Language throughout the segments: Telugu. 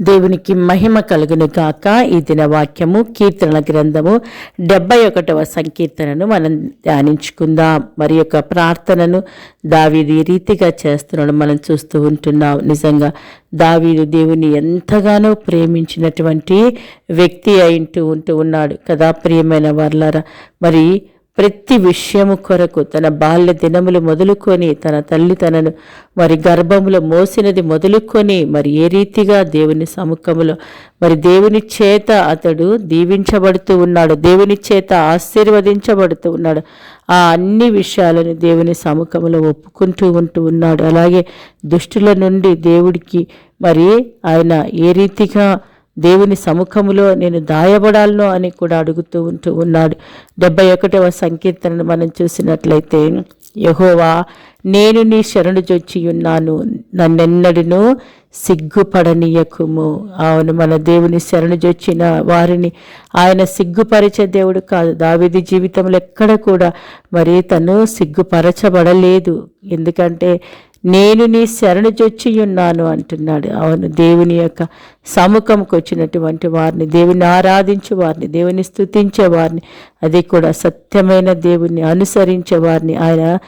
దేవునికి మహిమ కలుగును గాక. ఈ దిన వాక్యము కీర్తనల గ్రంథము డెబ్బై ఒకటవ సంకీర్తనను మనం ధ్యానించుకుందాం. మరి యొక్క ప్రార్థనను దావీదు ఈ రీతిగా చేస్తున్నాడు. మనం చూస్తూ ఉంటున్నాం నిజంగా దావీదు దేవుని ఎంతగానో ప్రేమించినటువంటి వ్యక్తి అయింటూ ఉంటూ ఉన్నాడు కదా ప్రియమైన వర్లరా. మరి ప్రతి విషయము కొరకు తన బాల్య దినములు మొదలుకొని తన తల్లి తనను మరి గర్భములో మోసినది మొదలుకొని మరి ఏ రీతిగా దేవుని సముఖములో మరి దేవుని చేత అతడు దీవించబడుతూ ఉన్నాడు దేవుని చేత ఆశీర్వదించబడుతూ ఉన్నాడు ఆ అన్ని విషయాలను దేవుని సముఖంలో ఒప్పుకుంటూ ఉంటూ ఉన్నాడు. అలాగే దుష్టుల నుండి దేవుడికి మరి ఆయన ఏ రీతిగా దేవుని సముఖములో నేను దాయబడాలను అని కూడా అడుగుతూ ఉంటూ ఉన్నాడు. డెబ్బై ఒకటవ సంకీర్తనను మనం చూసినట్లయితే యహోవా నేను నీ శరణు చొచ్చి ఉన్నాను. నన్నెన్నడును సిగ్గుపడనీయకుము. అవును మన దేవుని శరణు జొచ్చిన వారిని ఆయన సిగ్గుపరిచే దేవుడు కాదు. దావిది జీవితంలో ఎక్కడ కూడా మరి తను సిగ్గుపరచబడలేదు. ఎందుకంటే నేను నీ శరణు జొచ్చి ఉన్నాను అంటున్నాడు. అవును దేవుని యొక్క సముఖంకి వచ్చినటువంటి వారిని దేవుని ఆరాధించే వారిని దేవుని స్థుతించే వారిని అది కూడా సత్యమైన దేవుని అనుసరించే వారిని ఆయన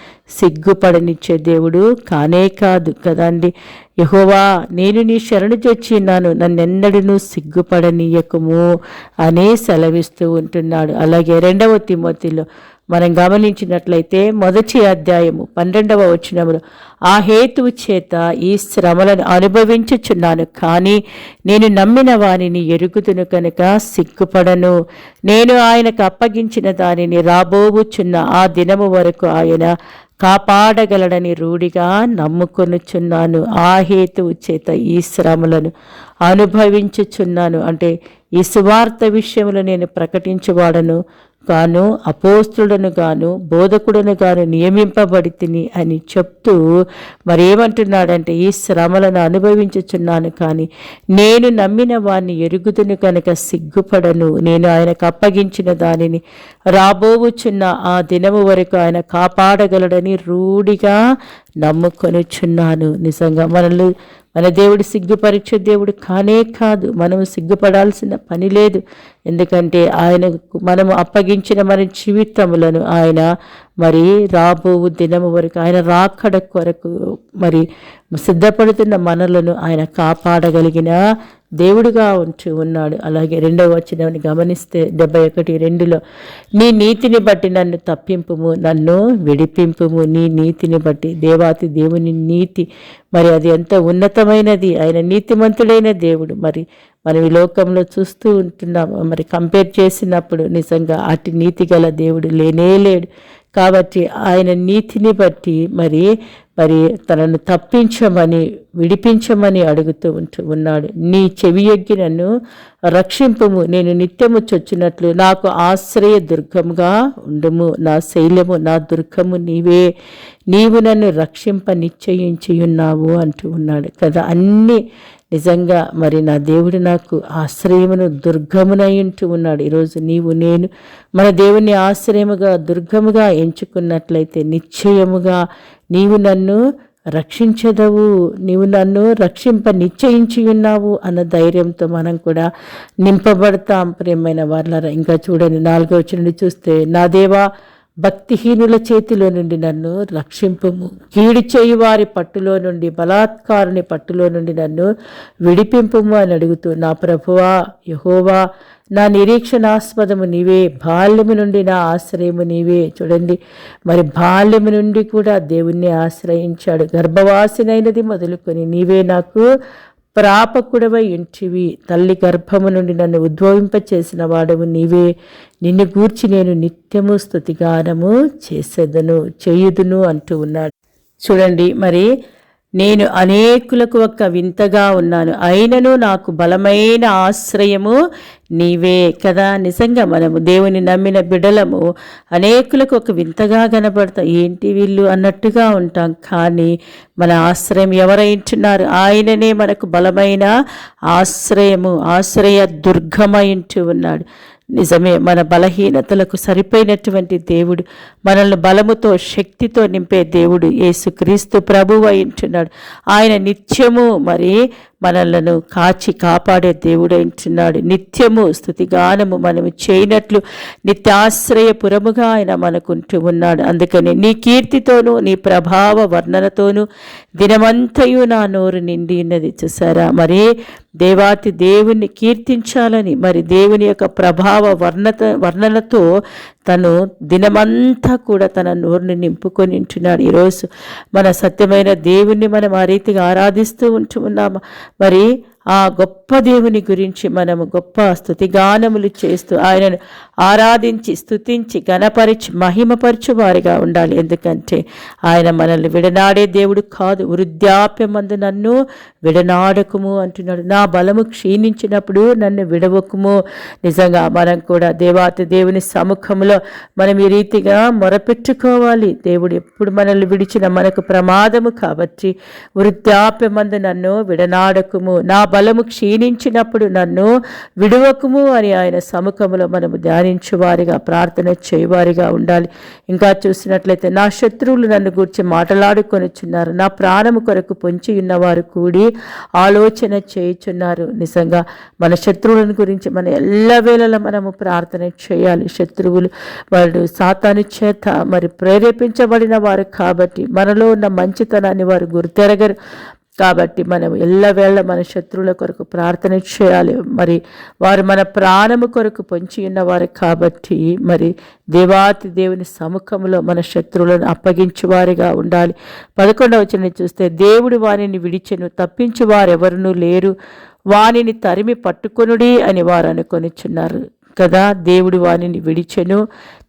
సిగ్గుపడనిచ్చే దేవుడు కానే కాదు కదండి. యహోవా నేను నీ శరణు చొచ్చిన్నాను నన్నెన్నడూ సిగ్గుపడనీయకము అనే సెలవిస్తూ ఉంటున్నాడు. అలాగే రెండవ తిమోతిలో మనం గమనించినట్లయితే మొదటి అధ్యాయము పన్నెండవ వచ్చినప్పుడు ఆ హేతువు చేత ఈ శ్రమలను అనుభవించుచున్నాను కానీ నేను నమ్మిన వానిని ఎరుగుదును కనుక సిగ్గుపడను. నేను ఆయనకు అప్పగించిన దానిని రాబోవుచున్న ఆ దినము వరకు ఆయన కాపాడగలడని రూఢిగా నమ్ముకొనుచున్నాను. ఆ హేతువు చేత ఈ శ్రమలను అనుభవించుచున్నాను. అంటే ఈ సువార్త విషయంలో నేను ప్రకటించువాడను. గాను అపోస్తుడను గాను బోధకుడను గాను నియమింపబడి తిని అని చెప్తూ మరేమంటున్నాడంటే ఈ శ్రమలను అనుభవించుచున్నాను కానీ నేను నమ్మిన వాణ్ణి ఎరుగుదును కనుక సిగ్గుపడను. నేను ఆయనకు అప్పగించిన దానిని రాబోవుచున్న ఆ దినము వరకు ఆయన కాపాడగలడని రూఢిగా నమ్ముకొనుచున్నాను. నిజంగా మనల్ని మన దేవుడు సిగ్గుపరీక్ష దేవుడు కానే కాదు. మనము సిగ్గుపడాల్సిన పని లేదు. ఎందుకంటే ఆయనకు మనము అప్పగించిన మన జీవితములను ఆయన మరి రాబో దినము వరకు ఆయన రాకడ కొరకు మరి సిద్ధపడుతున్న మనలను ఆయన కాపాడగలిగిన దేవుడుగా ఉంచి ఉన్నాడు. అలాగే రెండవ వచనాన్ని గమనిస్తే డెబ్బై ఒకటి రెండులో నీ నీతిని బట్టి నన్ను తప్పింపుము నన్ను విడిపింపుము. నీ నీతిని బట్టి దేవాతి దేవుని నీతి. మరి అది ఎంత ఉన్నతమైనది? ఆయన నీతిమంతుడైన దేవుడు. మరి మనం ఈ లోకంలో చూస్తూ ఉంటున్నాము. మరి కంపేర్ చేసినప్పుడు నిజంగా అటు నీతి గల దేవుడు లేనే లేడు. కాబట్టి ఆయన నీతిని బట్టి మరి మరి తనను తప్పించమని విడిపించమని అడుగుతూ ఉంటూ ఉన్నాడు. నీ చెవి ఎగ్గి నన్ను రక్షింపుము. నేను నిత్యము చొచ్చినట్లు నాకు ఆశ్రయ దుర్గముగా ఉండుము. నా శైలము నా దుర్గము నీవే. నీవు నన్ను రక్షింప నిశ్చయించి ఉన్నావు అంటూ ఉన్నాడు. కదా అన్ని నిజంగా మరి నా దేవుడు నాకు ఆశ్రయమును దుర్గమునై ఉన్నాడు. ఈరోజు నీవు నేను మన దేవుని ఆశ్రయముగా దుర్గముగా ఎంచుకున్నట్లయితే నిశ్చయముగా నీవు నన్ను రక్షించదవు నీవు నన్ను రక్షింప నిశ్చయించి ఉన్నావు అన్న ధైర్యంతో మనం కూడా నింపబడతాం. ప్రియమైన వాళ్ళ ఇంకా చూడండి నాలుగో వచ్చిన చూస్తే నా దేవా భక్తిహీనుల చేతిలో నుండి నన్ను రక్షింపుము. కీడు చేయి వారి పట్టులో నుండి బలాత్కారుని పట్టులో నుండి నన్ను విడిపింపుము అని అడుగుతూ నా ప్రభువా యహోవా నా నిరీక్షణాస్పదము నీవే బాల్యము నుండి నా ఆశ్రయము నీవే. చూడండి మరి బాల్యము నుండి కూడా దేవుణ్ణి ఆశ్రయించాడు. గర్భవాసినైనది మొదలుకొని నీవే నాకు ప్రాపకుడవై ఇంటివి. తల్లి గర్భము నుండి నన్ను ఉద్భవింపచేసిన వాడవు నీవే. నిన్ను గూర్చి నేను నిత్యము స్తుతిగానము చేసేదను చేయుదును అంటూ ఉన్నాడు. చూడండి మరి నేను అనేకులకు ఒక వింతగా ఉన్నాను. అయినను నాకు బలమైన ఆశ్రయము నీవే కదా నిజంగా మనము దేవుని నమ్మిన బిడలము అనేకులకు ఒక వింతగా కనబడతాం ఏంటి వీళ్ళు అన్నట్టుగా ఉంటాం. కానీ మన ఆశ్రయం ఎవరైంటున్నారు ఆయననే మనకు బలమైన ఆశ్రయము ఆశ్రయ దుర్గమైంటూ ఉన్నాడు. నిజమే మన బలహీనతలకు సరిపోయినటువంటి దేవుడు మనల్ని బలముతో శక్తితో నింపే దేవుడు యేసుక్రీస్తు ప్రభువు అయింటున్నాడు ఆయన నిత్యము మరి మనలను కాచి కాపాడే దేవుడైంటున్నాడు నిత్యము స్థుతిగానము మనము చేయనట్లు నిత్యాశ్రయపురముగా ఆయన మనకుంటూ ఉన్నాడు. అందుకని నీ కీర్తితోనూ నీ ప్రభావ వర్ణనతోనూ దినమంతయు నా నోరు నిండి ఉన్నది చూసారా? మరి దేవాతి దేవుని కీర్తించాలని మరి దేవుని యొక్క ప్రభావ వర్ణత వర్ణనతో తను దినమంతా కూడా తన నోరుని నింపుకొని ఉంటున్నాడు. ఈరోజు మన సత్యమైన దేవుణ్ణి మనం ఆ రీతిగా ఆరాధిస్తూ ఉంటూ ఉన్నాము? మరి ఆ గొప్ప దేవుని గురించి మనము గొప్ప స్థుతిగానములు చేస్తూ ఆయనను ఆరాధించి స్థుతించి గణపరిచి మహిమపరచువారిగా ఉండాలి. ఎందుకంటే ఆయన మనల్ని విడనాడే దేవుడు కాదు. వృద్ధాప్యమందు నన్ను విడనాడకుము అంటున్నాడు. నా బలము క్షీణించినప్పుడు నన్ను విడవకుము. నిజంగా మనం కూడా దేవాతి దేవుని సముఖంలో మనం ఈ రీతిగా మొరపెట్టుకోవాలి. దేవుడు ఎప్పుడు మనల్ని విడిచిన మనకు ప్రమాదము కాబట్టి వృద్ధాప్యమందు నన్ను విడనాడకుము. నా బలము క్షీణించినప్పుడు నన్ను విడవకుము అని ఆయన సముఖంలో మనము ధ్యానించువారిగా ప్రార్థన చేయవారిగా ఉండాలి. ఇంకా చూసినట్లయితే నా శత్రువులు నన్ను గురించి మాట్లాడుకొనిచున్నారు నా ప్రాణము కొరకు పొంచి ఉన్నవారు కూడి ఆలోచన చేయుచున్నారు. నిజంగా మన శత్రువులను గురించి మన ఎల్లవేళలా మనము ప్రార్థన చేయాలి. శత్రువులు వాళ్ళు సాతాను చేత మరి ప్రేరేపించబడిన వారు కాబట్టి మనలో ఉన్న మంచితనాన్ని వారు గుర్తెరగరు. కాబట్టి మనం ఎల్లవేళ మన శత్రువుల కొరకు ప్రార్థన చేయాలి. మరి వారు మన ప్రాణము కొరకు పొంచి ఉన్నవారు కాబట్టి మరి దేవాతి దేవుని సముఖంలో మన శత్రువులను అప్పగించేవారిగా ఉండాలి. పదకొండవ వచనం చూస్తే దేవుడు వారిని విడిచెను తప్పించి వారెవరునూ లేరు. వానిని తరిమి పట్టుకొనుడి అని వారు అనుకొనిచున్నారు. కదా దేవుడు వానిని విడిచెను.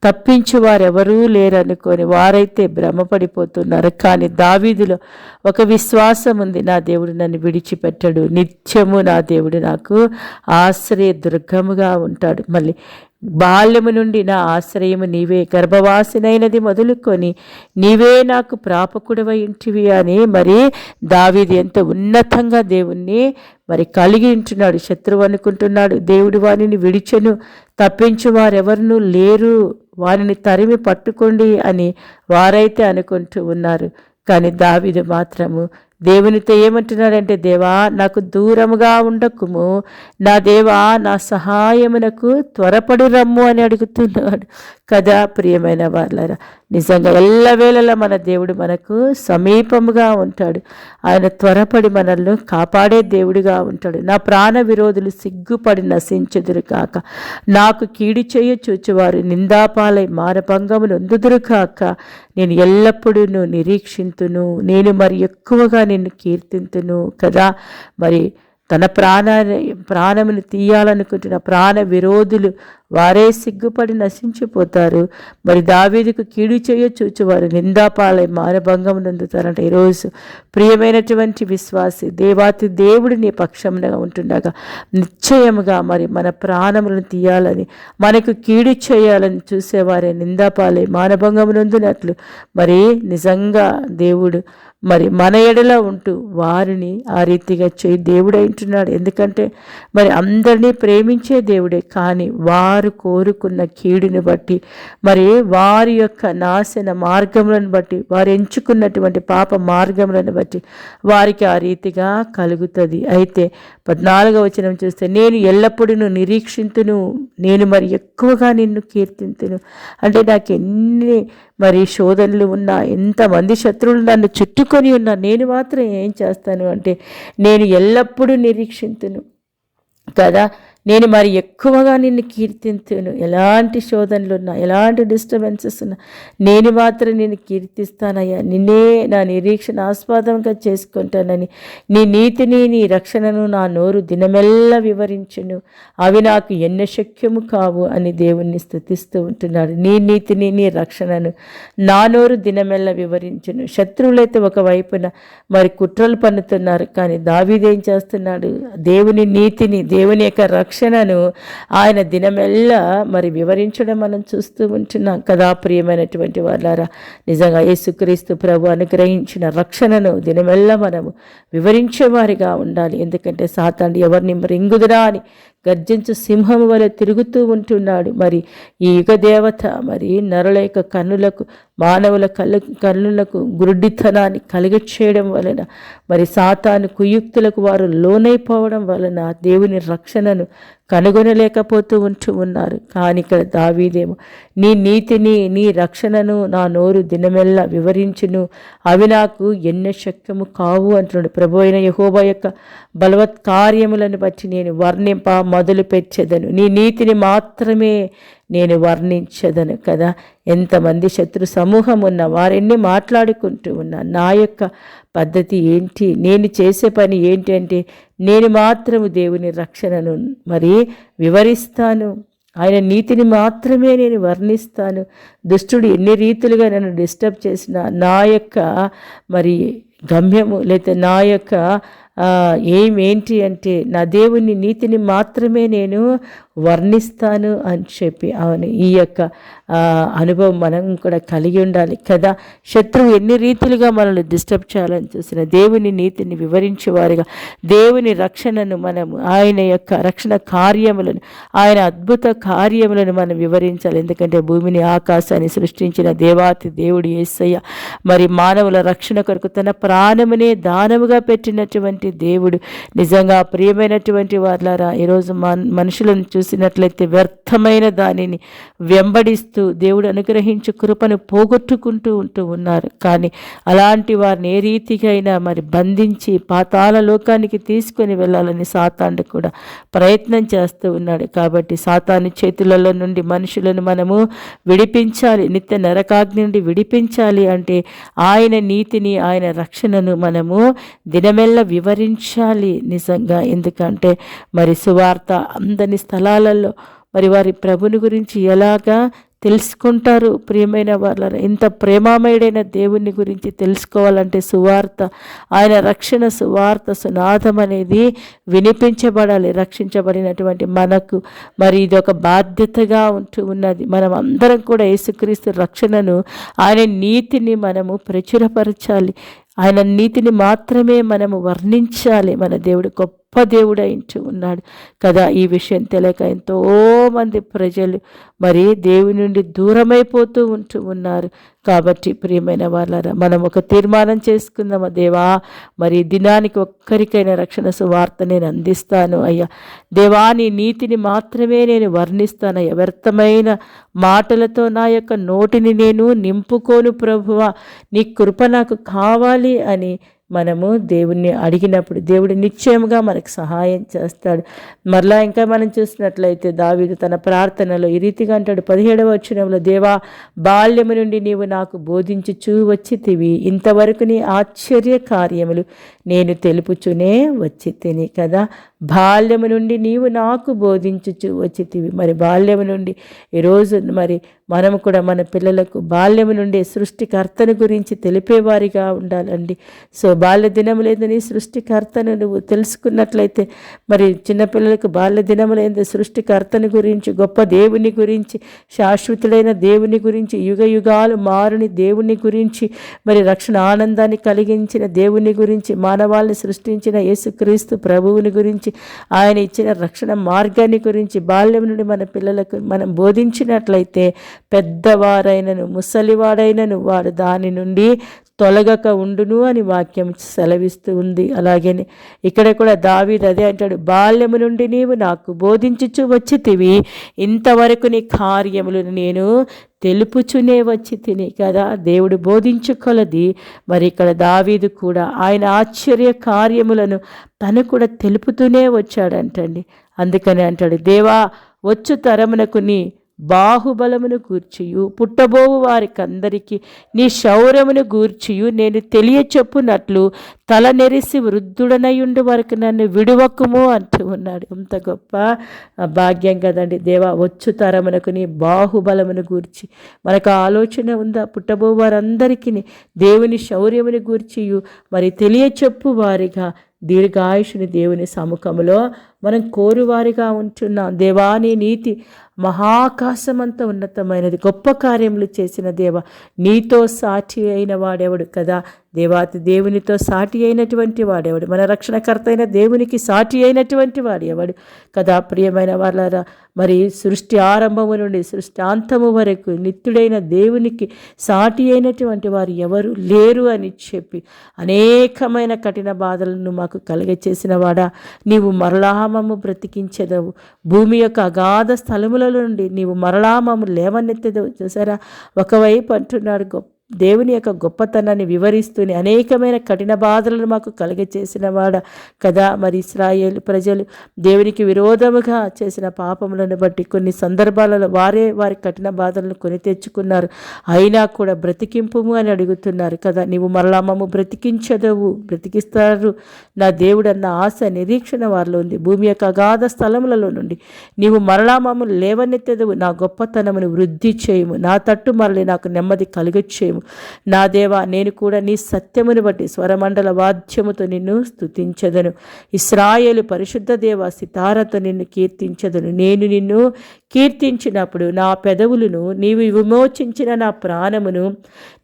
తప్పించి వారెవరూ లేరనుకొని వారైతే భ్రమపడిపోతున్నారు. కానీ దావీదులో ఒక విశ్వాసం ఉంది నా దేవుడు నన్ను విడిచిపెట్టడు. నిత్యము నా దేవుడు నాకు ఆశ్రయ దుర్గముగా ఉంటాడు. మళ్ళీ బాల్యము నుండి నా ఆశ్రయము నీవే గర్భవాసినైనది మొదలుకొని నీవే నాకు ప్రాపకుడవై ఇంటివి అని మరి దావీది ఎంత ఉన్నతంగా దేవుణ్ణి మరి కలిగి ఉంటున్నాడు శత్రువు అనుకుంటున్నాడు దేవుడు వారిని విడిచెను తప్పించు వారెవరినూ లేరు వారిని తరిమి పట్టుకోండి అని వారైతే అనుకుంటూ ఉన్నారు. కానీ దావీదు మాత్రము దేవునితో ఏమంటున్నాడంటే దేవా నాకు దూరముగా ఉండకుము నా దేవా నా సహాయమునకు త్వరపడి రమ్ము అని అడుగుతున్నాడు. కదా ప్రియమైన వాళ్ళరా నిజంగా ఎల్లవేళలా మన దేవుడు మనకు సమీపముగా ఉంటాడు. ఆయన త్వరపడి మనల్ని కాపాడే దేవుడిగా ఉంటాడు. నా ప్రాణ విరోధులు సిగ్గుపడి నశించుదురు కాక నాకు కీడి చేయ చూచువారు నిందాపాలై మానభంగము అందుదురు కాక నేను ఎల్లప్పుడూ నిరీక్షింతును. నేను మరి ఎక్కువగా నిన్ను కీర్తింతును కదా. మరి తన ప్రాణాన్ని ప్రాణమును తీయాలనుకుంటున్న ప్రాణ విరోధులు వారే సిగ్గుపడి నశించిపోతారు. మరి దావీదుకు కీడు చేయ చూచువారు నిందాపాలై మానభంగం నందుతారంట. ఈరోజు ప్రియమైనటువంటి విశ్వాసి దేవాతి దేవుడు నీ పక్షంగా ఉంటుండగా నిశ్చయముగా మరి మన ప్రాణములను తీయాలని మనకు కీడు చేయాలని చూసేవారే నిందాపాలై మానభంగం నందునట్లు. మరి నిజంగా దేవుడు మరి మన ఎడల ఉంటూ వారిని ఆ రీతిగా చేయి దేవుడంటున్నాడు ఎందుకంటే మరి అందరినీ ప్రేమించే దేవుడే కానీ వారు కోరుకున్న కీడుని బట్టి మరి వారి యొక్క నాశన మార్గములను బట్టి వారు ఎంచుకున్నటువంటి పాప మార్గములను బట్టి వారికి ఆ రీతిగా కలుగుతుంది. అయితే పద్నాలుగవ వచనం చూస్తే నేను ఎల్లప్పుడూ నిరీక్షింతును నేను మరి ఎక్కువగా నిన్ను కీర్తింతును. అంటే నాకు ఎన్ని మరి శోధనలు ఉన్నా ఎంతమంది శత్రువులు నన్ను చుట్టుకొని ఉన్నా నేను మాత్రం ఏం చేస్తాను అంటే నేను ఎల్లప్పుడూ నిరీక్షింతును. కదా? నేను మరి ఎక్కువగా నిన్ను కీర్తింతును. ఎలాంటి శోధనలున్నా ఎలాంటి డిస్టర్బెన్సెస్ ఉన్నా నేను మాత్రం నేను కీర్తిస్తానయ్యా. నిన్నే నా నిరీక్షణ ఆస్వాదంగా చేసుకుంటానని నీ నీతిని నీ రక్షణను నా నోరు దినమెల్లా వివరించును. అవి నాకు ఎన్న శక్యము కావు అని దేవుణ్ణి స్థుతిస్తూ ఉంటున్నాడు. నీ నీతిని నీ రక్షణను నా నోరు దినమెల్ల వివరించును. శత్రువులైతే ఒకవైపున మరి కుట్రలు పన్నుతున్నారు. కానీ దావీదేం చేస్తున్నాడు? దేవుని నీతిని దేవుని యొక్క రక్షణను ఆయన దినమెల్లా మరి వివరించడం మనం చూస్తూ ఉంటున్నాం కదా ప్రియమైనటువంటి వాళ్ళారా నిజంగా యేసుక్రీస్తు ప్రభు అనుగ్రహించిన రక్షణను దినమెల్లా మనము వివరించేవారిగా ఉండాలి. ఎందుకంటే సాతాండి ఎవరిని మరింగుదురా అని గర్జించు సింహం వలె తిరుగుతూ ఉంటున్నాడు. మరి ఈ యుగ దేవత మరి నరుల యొక్క కన్నులకు మానవుల కళ్ళ కన్నులకు గురుడితనాన్ని కలిగ చేయడం వలన మరి సాతాను కుయుక్తులకు వారు లోనైపోవడం వలన దేవుని రక్షణను కనుగొనలేకపోతూ ఉంటూ ఉన్నారు. కానీ ఇక్కడ దావీదేమో నీ నీతిని నీ రక్షణను నా నోరు దినమెల్లా వివరించును. అవి నాకు ఎన్న శక్యము కావు అంటున్నాడు. ప్రభు అయిన యహోబ యొక్క బలవత్కార్యములను బట్టి నేను వర్ణింప మొదలు పెట్టేదను నీ నీతిని మాత్రమే నేను వర్ణించదను కదా. ఎంతమంది శత్రు సమూహం ఉన్న వారెన్ని మాట్లాడుకుంటూ ఉన్నా నా యొక్క పద్ధతి ఏంటి? నేను చేసే పని ఏంటి అంటే నేను మాత్రము దేవుని రక్షణను మరి వివరిస్తాను. ఆయన నీతిని మాత్రమే నేను వర్ణిస్తాను. దుష్టుడు ఎన్ని రీతులుగా నన్ను డిస్టర్బ్ చేసిన నా యొక్క మరి గమ్యము లేకపోతే నా యొక్క ఏం ఏంటి అంటే నా దేవుని నీతిని మాత్రమే నేను వర్ణిస్తాను అని చెప్పి అవును. ఈ యొక్క అనుభవం మనం కూడా కలిగి ఉండాలి కదా. శత్రువు ఎన్ని రీతులుగా మనల్ని డిస్టర్బ్ చేయాలని చూసిన దేవుని నీతిని వివరించేవారుగా. దేవుని రక్షణను మనము ఆయన యొక్క రక్షణ కార్యములను ఆయన అద్భుత కార్యములను మనం వివరించాలి. ఎందుకంటే భూమిని ఆకాశాన్ని సృష్టించిన దేవాతి దేవుడు ఏసయ్య. మరి మానవుల రక్షణ కొరకు తన ప్రాణమునే దానముగా పెట్టినటువంటి దేవుడు. నిజంగా ప్రియమైనటువంటి వాళ్ళారా ఈరోజు మనుషులను చూసినట్లయితే వ్యర్థమైన దానిని వెంబడిస్తూ దేవుడు అనుగ్రహించి కృపను పోగొట్టుకుంటూ ఉంటూ ఉన్నారు. కానీ అలాంటి వారిని ఏ రీతికైనా మరి బంధించి పాతాల లోకానికి తీసుకొని వెళ్ళాలని సాతాను కూడా ప్రయత్నం చేస్తూ ఉన్నాడు. కాబట్టి సాతాను చేతులలో నుండి మనుషులను మనము విడిపించాలి నిత్య నరకాగ్ని నుండి విడిపించాలి అంటే ఆయన నీతిని ఆయన రక్షణను మనము దినమెల్ల వివరించాలి నిజంగా. ఎందుకంటే మరి సువార్త అందని స్థలాలలో మరి వారి ప్రభుని గురించి ఎలాగా తెలుసుకుంటారు? ప్రియమైన వాళ్ళ ఇంత ప్రేమామయుడైన దేవుని గురించి తెలుసుకోవాలంటే సువార్త ఆయన రక్షణ సువార్త సునాథం అనేది వినిపించబడాలి రక్షించబడినటువంటి మనకు. మరి ఇది ఒక బాధ్యతగా ఉంటూ ఉన్నది. మనం అందరం కూడా యేసుక్రీస్తు రక్షణను ఆయన నీతిని మనము ప్రచురపరచాలి. ఆయన నీతిని మాత్రమే మనము వర్ణించాలి. మన దేవుడు గొప్ప గొప్ప దేవుడైంటూ ఉన్నాడు. కదా ఈ విషయం తెలియక ఎంతో మంది ప్రజలు మరి దేవుని నుండి దూరమైపోతూ ఉంటూ ఉన్నారు. కాబట్టి ప్రియమైన వాళ్ళరా మనం ఒక తీర్మానం చేసుకుందామా? దేవా మరి దినానికి ఒక్కరికైనా రక్షణ సువార్త నేను అందిస్తాను అయ్యా. దేవా నీ నీతిని మాత్రమే నేను వర్ణిస్తాను వ్యర్థమైన మాటలతో నా యొక్క నోటిని నేను నింపుకోను ప్రభువా. నీ కృప నాకు కావాలి అని మనము దేవుణ్ణి అడిగినప్పుడు దేవుడు నిశ్చయముగా మనకు సహాయం చేస్తాడు. మరలా ఇంకా మనం చూసినట్లయితే దావీదు తన ప్రార్థనలో ఈ రీతిగా అంటాడు పదిహేడవ వచ్చినంలో దేవా బాల్యము నుండి నీవు నాకు చూ వచ్చితివి. ఇంతవరకు నీ ఆశ్చర్య కార్యములు నేను తెలుపుచునే వచ్చి తిని కదా. బాల్యము నుండి నీవు నాకు బోధించుచు వచ్చితివి. మరి బాల్యము నుండి ఈరోజు మరి మనము కూడా మన పిల్లలకు బాల్యము నుండి సృష్టికర్తను గురించి తెలిపేవారిగా ఉండాలండి. సో బాల్య దినములేదని సృష్టికర్తను నువ్వు తెలుసుకున్నట్లయితే మరి చిన్నపిల్లలకు బాల్య దినము సృష్టికర్తను గురించి గొప్ప దేవుని గురించి శాశ్వతులైన దేవుని గురించి యుగ యుగాలు మారుని దేవుని గురించి మరి రక్షణ ఆనందాన్ని కలిగించిన దేవుని గురించి మా మానవాళ్ళని సృష్టించిన యేసుక్రీస్తు ప్రభువుని గురించి ఆయన ఇచ్చిన రక్షణ మార్గాన్ని గురించి బాల్యం నుండి మన పిల్లలకు మనం బోధించినట్లయితే పెద్దవారైనను ముసలివాడైనను వారు దాని నుండి తొలగక ఉండును అని వాక్యం సెలవిస్తూ ఉంది. అలాగే ఇక్కడ కూడా దావీద్ అదే అంటాడు బాల్యము నుండి నీవు నాకు బోధించుచు వచ్చితివి ఇంతవరకు నీ కార్యములు నేను తెలుపుచునే వచ్చి తిని కదా దేవుడు బోధించుకొలది మరి ఇక్కడ దావీదు కూడా ఆయన ఆశ్చర్య కార్యములను తను కూడా తెలుపుతూనే వచ్చాడంటండి. అందుకని అంటాడు దేవా వచ్చు తరమునకు నీ బాహుబలమును గూర్చియు పుట్టబోవు వారికందరికీ నీ శౌర్యమును గూర్చియు. నేను తెలియచెప్పునట్లు తల నెరిసి వృద్ధుడనయుండు వరకు నన్ను విడువకుము అంటూ ఉన్నాడు. ఎంత గొప్ప భాగ్యం కదండి. దేవా వచ్చు తరమునకు నీ బాహుబలమును గూర్చి. మనకు ఆలోచన ఉందా? పుట్టబో వారందరికీ దేవుని శౌర్యముని గూర్చియు. మరి తెలియచెప్పు వారిగా దీర్ఘాయుషుని దేవుని సముఖములో మనం కోరువారిగా ఉంటున్నాం. దేవాని నీతి మహాకాశమంత ఉన్నతమైనది గొప్ప కార్యములు చేసిన దేవ నీతో సాటి అయిన వాడెవడు కదా? దేవాతి దేవునితో సాటి అయినటువంటి వాడేవాడు. మన రక్షణకర్త అయిన దేవునికి సాటి అయినటువంటి వాడు కదా ప్రియమైన వాళ్ళారా మరి సృష్టి ఆరంభము నుండి సృష్టి అంతము వరకు నిత్యుడైన దేవునికి సాటి అయినటువంటి వారు ఎవరు లేరు అని చెప్పి అనేకమైన కఠిన బాధలను మాకు కలుగచేసిన వాడా. నీవు మరలామము బ్రతికించెదవు. భూమి యొక్క అగాధ స్థలముల నుండి నీవు మరలామము లేవనెత్తదవు. చూసారా? ఒకవైపు అంటున్నాడు గొప్ప దేవుని యొక్క గొప్పతనాన్ని వివరిస్తూనే అనేకమైన కఠిన బాధలను మాకు కలిగచేసిన వాడ కదా. మరి ఇస్రాయేల్ ప్రజలు దేవునికి విరోధముగా చేసిన పాపములను బట్టి కొన్ని సందర్భాలలో వారే వారి కఠిన బాధలను కొని తెచ్చుకున్నారు. అయినా కూడా బ్రతికింపుము అని అడుగుతున్నారు కదా. నీవు మరలా మమ్మ బ్రతికించదవు బ్రతికిస్తారు. నా దేవుడన్న ఆశ నిరీక్షణ వారిలో ఉంది. భూమి యొక్క అగాధ స్థలములలో నుండి నీవు మరలా మమ్మల్ని లేవనెత్తదవు. నా గొప్పతనమును వృద్ధి చేయము. నా తట్టు మరలి నాకు నెమ్మది కలుగచ్చేయము నా దేవా నేను కూడా నీ సత్యమును బట్టి స్వరమండల వాద్యముతో నిన్ను స్తుతించదను. ఇస్రాయేలు పరిశుద్ధ దేవ సితారతో నిన్ను కీర్తించదను. నేను నిన్ను కీర్తించినప్పుడు నా పెదవులను నీవు విమోచించిన నా ప్రాణమును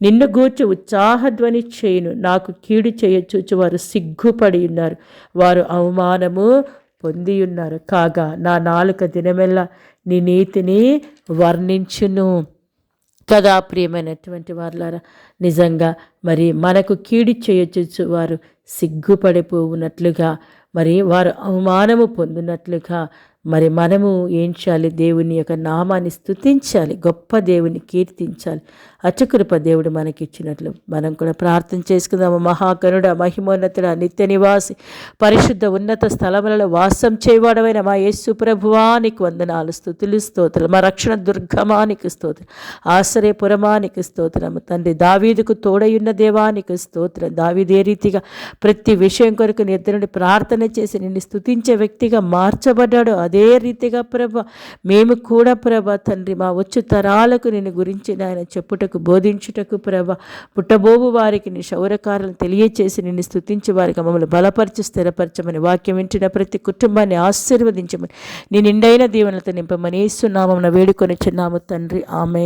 నిన్ను గూర్చి ఉత్సాహధ్వని చేయును. నాకు కీడు చేయొచ్చు వారు సిగ్గుపడి ఉన్నారు. వారు అవమానము పొంది ఉన్నారు. కాగా నా నాలుక దినమెల్లా నీ నీతిని వర్ణించును. కదా ప్రియమైనటువంటి వారులారా నిజంగా మరి మనకు కీడి చేయొచ్చు వారు సిగ్గుపడిపోవునట్లుగా మరి వారు అవమానము పొందినట్లుగా మరి మనము ఏం చేయాలి? దేవుని యొక్క నామాన్ని స్తుతించాలి గొప్ప దేవుని కీర్తించాలి. అచకృప దేవుడు మనకిచ్చినట్లు. మనం కూడా ప్రార్థన చేసుకుందాము. మహాకరుడ మహిమోన్నతుడ నిత్య నివాసి పరిశుద్ధ ఉన్నత స్థలములలో వాసం చేయవాడమైన మా యేసు ప్రభువానికి వందనాలు స్థుతులు స్తోత్రులు. మా రక్షణ దుర్గమానికి స్తోత్రం. ఆశ్రయపురమానికి స్తోత్రము తండ్రి దావీదుకు తోడయున్న దేవానికి స్తోత్రం. దావీదే రీతిగా ప్రతి విషయం కొరకు నిద్రని ప్రార్థన చేసి నిన్ను స్తుతించే వ్యక్తిగా మార్చబడ్డాడు అదే రీతిగా ప్రభ మేము కూడా ప్రభ తండ్రి మా వచ్చు తరాలకు నిన్ను గురించి నాయన చెప్పుటకు బోధించుటకు ప్రభ పుట్టబోవు వారికి నీ శౌరకారులను తెలియచేసి నిన్ను స్తుతించి వారికి మమ్మల్ని బలపరిచి స్థిరపరచమని వాక్యం వింటున్న ప్రతి కుటుంబాన్ని ఆశీర్వదించమని. నీ నిండైన దీవెనలతో నింపమని ఏసునామం వేడుకొని చిన్నాము తండ్రి. ఆమె